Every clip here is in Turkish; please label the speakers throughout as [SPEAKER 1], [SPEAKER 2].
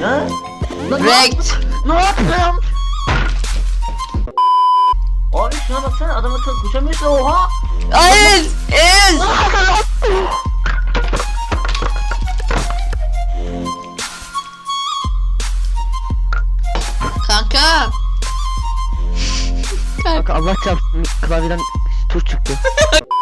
[SPEAKER 1] Lan ne
[SPEAKER 2] Rekt.
[SPEAKER 1] yaptın? Ne yaptım? Abi şuna baksana adam akıllı koşamıyorsa oha.
[SPEAKER 2] Hayır. Ez. Kanka.
[SPEAKER 1] Kanka Allah çarpsın klavyeden tuş çıktı.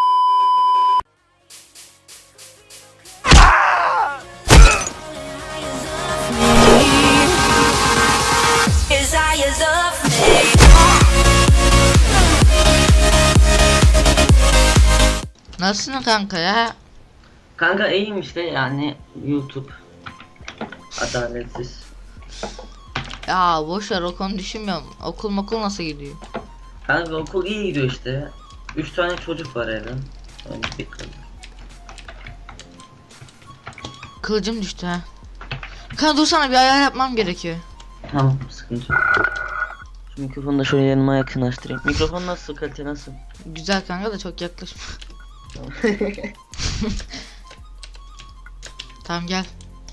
[SPEAKER 2] Nasılsın kanka ya?
[SPEAKER 1] Kanka iyiyim işte yani YouTube. Adaletsiz.
[SPEAKER 2] Ya boş ver o konu düşünmüyorum. Okul makul nasıl gidiyor?
[SPEAKER 1] Kanka okul iyi gidiyor işte. Üç tane çocuk var evde. Yani bir kız.
[SPEAKER 2] Kılıcım düştü ha. Kanka dursana bir ayar yapmam gerekiyor.
[SPEAKER 1] Tamam sıkıntı yok. Şu mikrofonu da şöyle yanıma yakınlaştırayım. Mikrofon nasıl kalite nasıl?
[SPEAKER 2] Güzel kanka da çok yaklaşma. Tamam gel.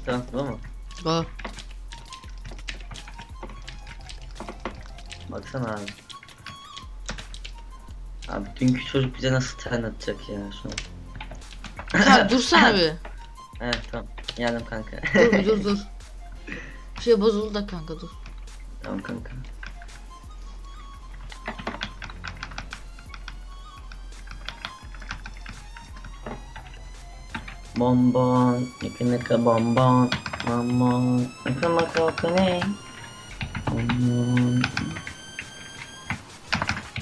[SPEAKER 1] tamam tamam mı?
[SPEAKER 2] Go.
[SPEAKER 1] Baksana abi. Abi dünkü çocuk bize nasıl ten atacak ya şu an.
[SPEAKER 2] Kanka dursana bir.
[SPEAKER 1] Evet tamam. Geldim kanka.
[SPEAKER 2] Dur dur dur. Bir şey bozuldu da kanka dur.
[SPEAKER 1] tamam kanka. Bonbon, nika nika bonbon, bonbon, nika nika kane. Bonbon.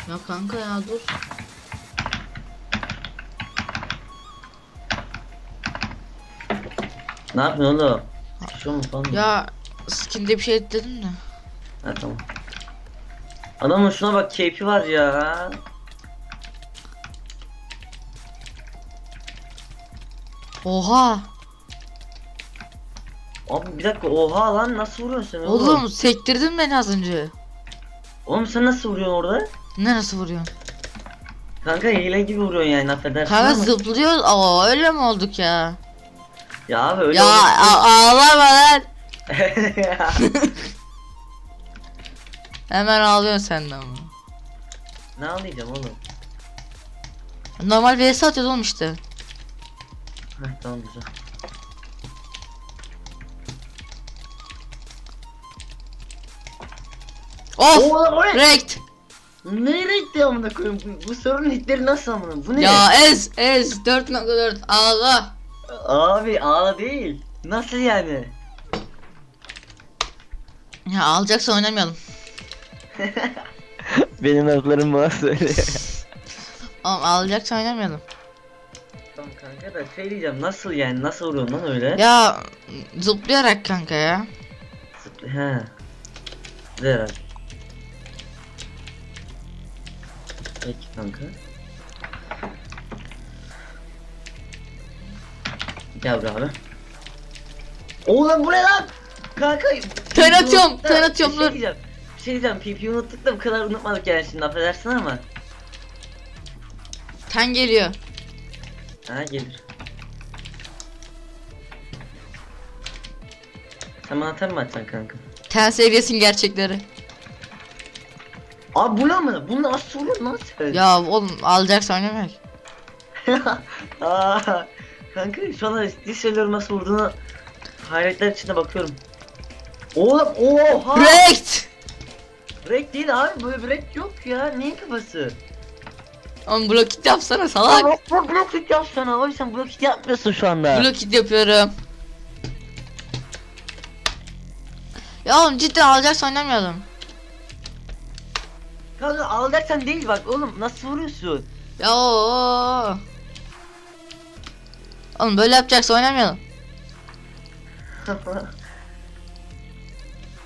[SPEAKER 2] Ya kanka ya dur.
[SPEAKER 1] Ne yapıyorsun oğlum? Şu mu falan?
[SPEAKER 2] Ya skinde bir şey ekledim de.
[SPEAKER 1] Ha tamam. Adamın şuna bak keyfi var ya.
[SPEAKER 2] Oha.
[SPEAKER 1] Abi bir dakika oha lan nasıl vuruyorsun sen oğlum?
[SPEAKER 2] Oğlum sektirdin beni az önce.
[SPEAKER 1] Oğlum sen nasıl vuruyorsun orada?
[SPEAKER 2] Ne nasıl vuruyorsun?
[SPEAKER 1] Kanka hile gibi vuruyorsun yani affedersin
[SPEAKER 2] Kanka
[SPEAKER 1] ama.
[SPEAKER 2] zıplıyor. Aa öyle mi olduk ya?
[SPEAKER 1] Ya abi öyle
[SPEAKER 2] ya a- ağlama lan. Hemen ağlıyorsun sen de ama.
[SPEAKER 1] ne anlayacağım oğlum?
[SPEAKER 2] Normal vs atıyordu oğlum işte.
[SPEAKER 1] Heh tamam güzel.
[SPEAKER 2] Of!
[SPEAKER 1] Oğlum o ne?
[SPEAKER 2] Rekt!
[SPEAKER 1] Nereye gitti amına koyayım? Bu, bu sorunun hitleri nasıl amına? Bu ne?
[SPEAKER 2] Ya ez ez 4.4 ağla.
[SPEAKER 1] Abi ağla değil. Nasıl yani?
[SPEAKER 2] Ya alacaksa oynamayalım.
[SPEAKER 1] Benim laflarım bana söyle.
[SPEAKER 2] Oğlum alacaksa oynamayalım.
[SPEAKER 1] Tamam kanka da şey diyeceğim nasıl yani nasıl vuruyorsun lan öyle?
[SPEAKER 2] Ya zıplayarak kanka ya.
[SPEAKER 1] Zıplı- He. Güzel. Peki kanka. Gel buraya abi. Oğlum bu ne lan? Kanka.
[SPEAKER 2] Ten atıyorum, ten atıyorum,
[SPEAKER 1] Bir şey diyeceğim. Bir şey diyeceğim. PP unuttuk da bu kadar unutmadık yani şimdi affedersin ama.
[SPEAKER 2] Ten geliyor.
[SPEAKER 1] Ha gelir. Sen bana ten mi atacaksın kanka?
[SPEAKER 2] Ten seviyesinin gerçekleri.
[SPEAKER 1] Abi bu ne mı? Bu nasıl oluyor lan sen?
[SPEAKER 2] Ya oğlum alacaksa oynamayalım.
[SPEAKER 1] Aa, kanka şu an ciddi söylüyorum nasıl vurduğunu hayretler içinde bakıyorum. Oğlum oha!
[SPEAKER 2] Rekt!
[SPEAKER 1] Break değil abi böyle break yok ya. Neyin kafası?
[SPEAKER 2] Oğlum blok hit yapsana salak.
[SPEAKER 1] Bak bak blok hit yapsana abi sen blok hit yapmıyorsun şu anda.
[SPEAKER 2] Blok hit yapıyorum. Ya oğlum cidden alacaksa oynamayalım.
[SPEAKER 1] Kanka alacaksan değil bak oğlum nasıl vuruyorsun?
[SPEAKER 2] Ya oo. Oğlum böyle yapacaksa oynamayalım.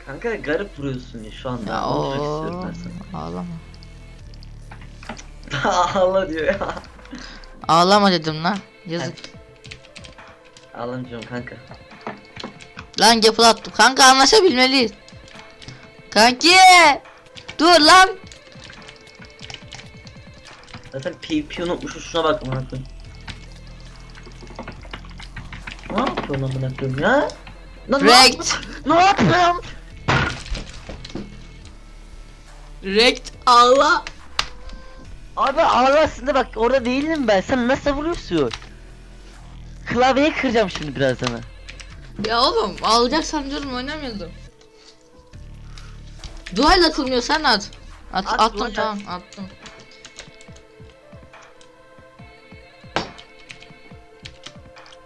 [SPEAKER 1] kanka garip vuruyorsun ya şu anda.
[SPEAKER 2] Ya
[SPEAKER 1] Ne olacak
[SPEAKER 2] oo.
[SPEAKER 1] istiyorum ben sana.
[SPEAKER 2] Ağlama.
[SPEAKER 1] Allah diyor ya.
[SPEAKER 2] Ağlama dedim lan. Yazık.
[SPEAKER 1] Ağlamayacağım kanka.
[SPEAKER 2] Lan gapı attım. Kanka anlaşabilmeliyiz. Kanki. Dur lan.
[SPEAKER 1] Zaten PP unutmuşum şuna bak amına koyayım. Ne yapıyorsun amına koyayım ya? Lan ne yaptın? Ne yaptım?
[SPEAKER 2] Rekt Allah.
[SPEAKER 3] Abi ağlasında bak orada değilim ben. Sen nasıl vuruyorsun? Klavyeyi kıracağım şimdi birazdan.
[SPEAKER 2] Ya oğlum alacaksan diyorum oynamıyordum. Duayla kılmıyor sen at. At,
[SPEAKER 1] At,
[SPEAKER 2] attım
[SPEAKER 1] duayla.
[SPEAKER 2] tamam attım.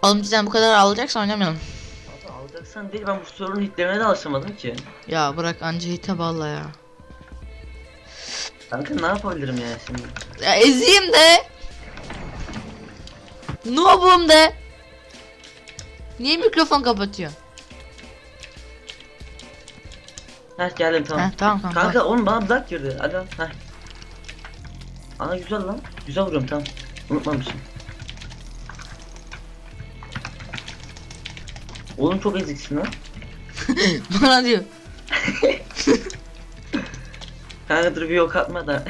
[SPEAKER 2] Oğlum cidden bu kadar alacaksan oynamayalım.
[SPEAKER 1] Abi alacaksan değil ben bu sorunun hitlerine de alışamadım ki.
[SPEAKER 2] Ya bırak anca hite balla ya.
[SPEAKER 1] Kanka ne yapabilirim ya şimdi?
[SPEAKER 2] Ya ezeyim de. Noob'um de. Niye mikrofon kapatıyor?
[SPEAKER 1] Heh geldim tamam.
[SPEAKER 2] Heh, tamam kanka.
[SPEAKER 1] Kanka oğlum bana black girdi. Hadi lan. Heh. Ana güzel lan. Güzel vuruyorum tamam. Unutmamışım. Oğlum çok eziksin lan.
[SPEAKER 2] Bana diyor.
[SPEAKER 1] Kanka dur bir yok atma da.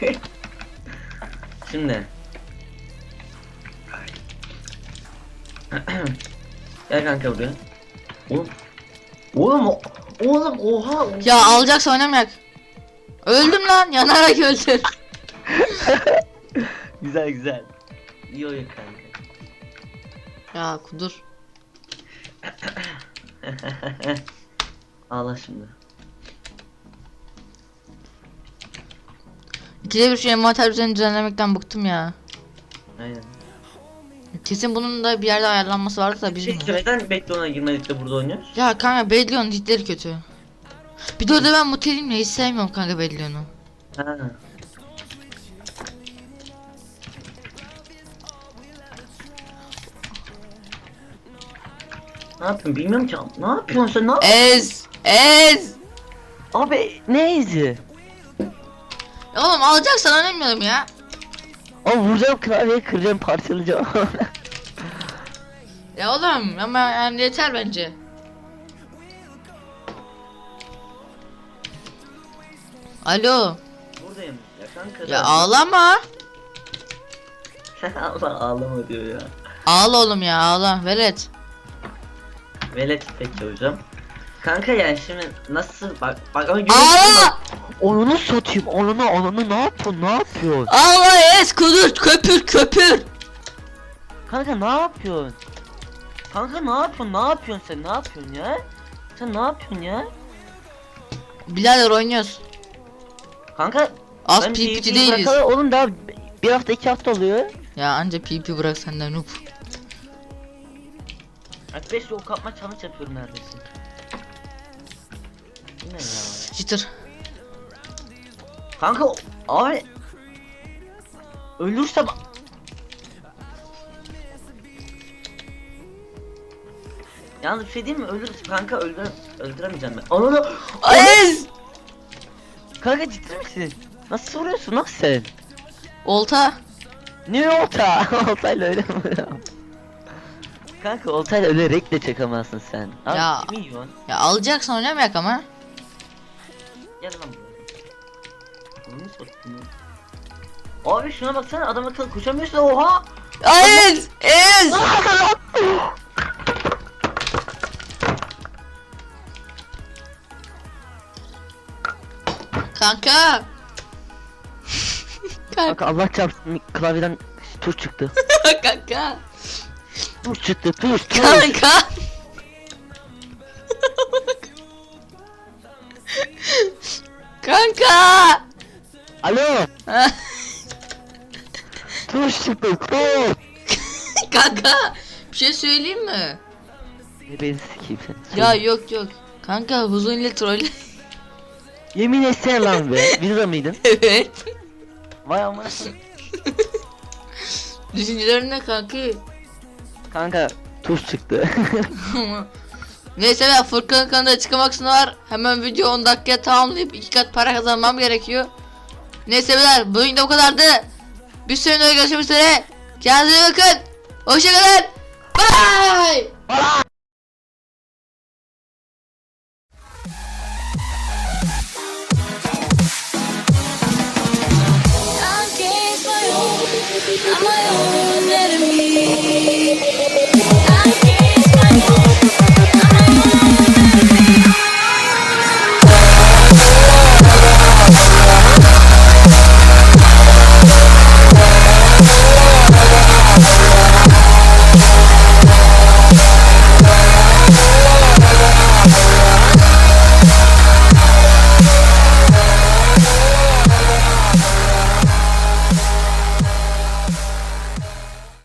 [SPEAKER 1] Şimdi. Gel kanka buraya. Oğlum. Oğlum Oğlum oha. oha.
[SPEAKER 2] Ya alacaksa oynamayak. Öldüm lan yanarak öldüm.
[SPEAKER 1] Güzel güzel. İyi oyun kanka.
[SPEAKER 2] Ya kudur.
[SPEAKER 1] Ağla şimdi.
[SPEAKER 2] İkide bir şu envanter düzeni düzenlemekten bıktım ya.
[SPEAKER 1] Aynen.
[SPEAKER 2] Kesin bunun da bir yerde ayarlanması vardı da biz
[SPEAKER 1] Şey,
[SPEAKER 2] bilmiyoruz.
[SPEAKER 1] neden Backdown'a girmedik de burada oynuyoruz?
[SPEAKER 2] Ya kanka Bedlion'un hitleri kötü. Bir de orada ben muteliyim ya hiç sevmiyorum kanka Bedlion'u.
[SPEAKER 1] Ha. Ne yapıyorsun bilmiyorum ki. Ne yapıyorsun sen? Ne yap-
[SPEAKER 2] Ez! Ez!
[SPEAKER 3] Abi ne izi?
[SPEAKER 2] Oğlum alacaksan oynamayalım ya.
[SPEAKER 3] O vuracağım klavyeyi kıracağım parçalayacağım.
[SPEAKER 2] Ya oğlum ama yani yeter bence. Alo.
[SPEAKER 1] Buradayım. Ya kanka.
[SPEAKER 2] Ya ağlama.
[SPEAKER 1] Allah ağlama diyor ya.
[SPEAKER 2] Ağla oğlum ya ağla. Velet.
[SPEAKER 1] Velet peki hocam. Kanka yani şimdi nasıl bak bak ama
[SPEAKER 2] Ağla!
[SPEAKER 3] Onunu satayım onunu onunu ne yapıyorsun ne yapıyorsun?
[SPEAKER 2] Ağla ez kudur köpür köpür.
[SPEAKER 3] Kanka ne yapıyorsun? Kanka ne yapıyorsun ne yapıyorsun sen ne yapıyorsun ya? Sen ne yapıyorsun ya?
[SPEAKER 2] Birader oynuyoruz.
[SPEAKER 1] Kanka
[SPEAKER 2] Az
[SPEAKER 1] ben PvP
[SPEAKER 2] değiliz.
[SPEAKER 3] Bırakalı oğlum daha bir hafta iki hafta oluyor.
[SPEAKER 2] Ya anca PP bırak senden noob.
[SPEAKER 1] Bak 5 yol kapma challenge yapıyorum neredeyse. Bu ne ya?
[SPEAKER 2] Jitter.
[SPEAKER 1] Kanka abi ölürsem Yalnız bir şey diyeyim mi? Ölürüz kanka öldür öldüremeyeceğim ben. Onu
[SPEAKER 2] Ez!
[SPEAKER 3] Kanka ciddi misin? Nasıl vuruyorsun lan sen?
[SPEAKER 2] Olta.
[SPEAKER 3] Ne olta? Oltayla öyle mi? Kanka oltayla öyle renk de çakamazsın sen. Abi
[SPEAKER 2] Ya.
[SPEAKER 3] kimi yiyorsun?
[SPEAKER 2] Ya alacaksan oynamayak ama.
[SPEAKER 1] Gel lan buraya. Abi şuna baksana adam akıllı koşamıyorsa oha!
[SPEAKER 2] Ez! Ez! Kanka. Kanka.
[SPEAKER 3] Kanka Allah çarpsın klavyeden tuş çıktı.
[SPEAKER 2] Kanka.
[SPEAKER 3] tuş çıktı tuş tuş.
[SPEAKER 2] Kanka. Kanka.
[SPEAKER 3] Alo tuş çıktı tuş.
[SPEAKER 2] Kanka. Bir şey söyleyeyim mi?
[SPEAKER 3] Ne beni sikeyim sen.
[SPEAKER 2] Ya yok yok. Kanka huzun ile troll.
[SPEAKER 3] Yemin etsene lan be. Videoda mıydın?
[SPEAKER 2] evet.
[SPEAKER 3] Vay amına.
[SPEAKER 2] Düşüncelerin ne kanki?
[SPEAKER 3] Kanka tuş çıktı.
[SPEAKER 2] Neyse ben Furkan'ın kanalında açıklama kısmı var. Hemen video 10 dakikaya tamamlayıp iki kat para kazanmam gerekiyor. Neyse beyler bu videoda bu kadardı. Bir sonraki görüşmek üzere. Kendinize bakın. Hoşçakalın. Bye.
[SPEAKER 4] Against